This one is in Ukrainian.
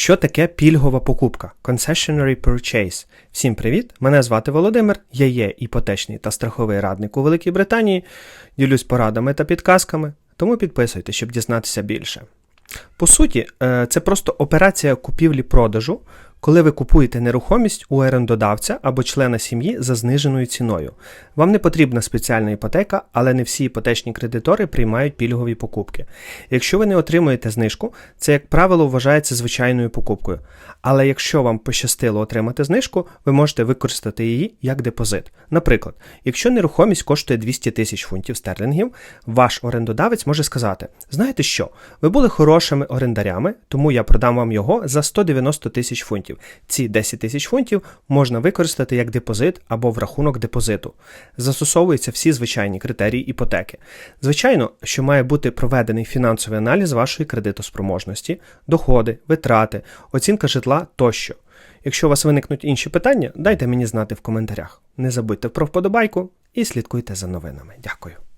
Що таке пільгова покупка? Concessionary Purchase. Всім привіт! Мене звати Володимир, я є іпотечний та страховий радник у Великій Британії. Ділюсь порадами та підказками, тому підписуйтесь, щоб дізнатися більше. По суті, е, це просто операція купівлі-продажу, коли ви купуєте нерухомість у орендодавця або члена сім'ї за зниженою ціною. Вам не потрібна спеціальна іпотека, але не всі іпотечні кредитори приймають пільгові покупки. Якщо ви не отримуєте знижку, це, як правило, вважається звичайною покупкою. Але якщо вам пощастило отримати знижку, ви можете використати її як депозит. Наприклад, якщо нерухомість коштує 200 тисяч фунтів стерлінгів, ваш орендодавець може сказати: знаєте що, ви були хорошими орендарями, тому я продам вам його за 190 тисяч фунтів. Ці 10 тисяч фунтів можна використати як депозит або в рахунок депозиту. Застосовуються всі звичайні критерії іпотеки. Звичайно, що має бути проведений фінансовий аналіз вашої кредитоспроможності, доходи, витрати, оцінка житла тощо. Якщо у вас виникнуть інші питання, дайте мені знати в коментарях. Не забудьте про вподобайку і слідкуйте за новинами. Дякую.